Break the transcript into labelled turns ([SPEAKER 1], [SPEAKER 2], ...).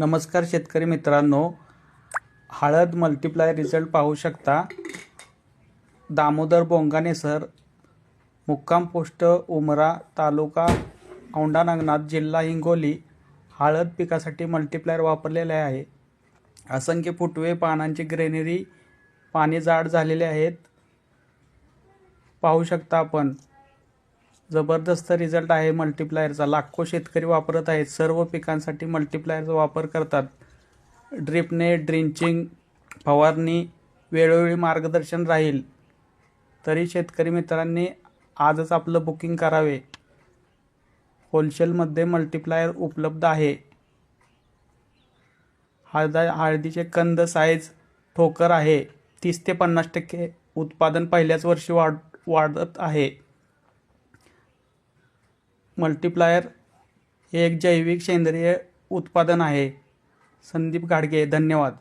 [SPEAKER 1] नमस्कार शेतकरी मित्रांनो. हळद मल्टिप्लाय रिझल्ट पाहू शकता. दामोदर बोंगाने सर मुक्काम पोस्ट उमरा तालुका औंढा नागनाथ जिल्हा हिंगोली हळद पिकासाठी मल्टिप्लायर वापरलेले आहे. असंख्य फुटवे पानांची ग्रेनरी पाने जाड झालेले आहेत. पाहू शकता आपण. जबरदस्त रिझल्ट आहे मल्टिप्लायरचा लाखो शेतकरी वापरत आहेत. सर्व पिकांसाठी मल्टिप्लायरचा वापर करतात. ड्रिपने ड्रिंचिंग फवारणी वेळोवेळी मार्गदर्शन राहील. तरी शेतकरी मित्रांनी आजच आपलं बुकिंग करावे. होलसेलमध्ये मल्टिप्लायर उपलब्ध आहे. हळदा हळदीचे कंद साईज ठोकर आहे. तीस ते पन्नास टक्के उत्पादन पहिल्याच वर्षी वाढ वाढत आहे. मल्टिप्लायर हे एक जैविक सेंद्रिय उत्पादन आहे. संदीप गाडगे धन्यवाद.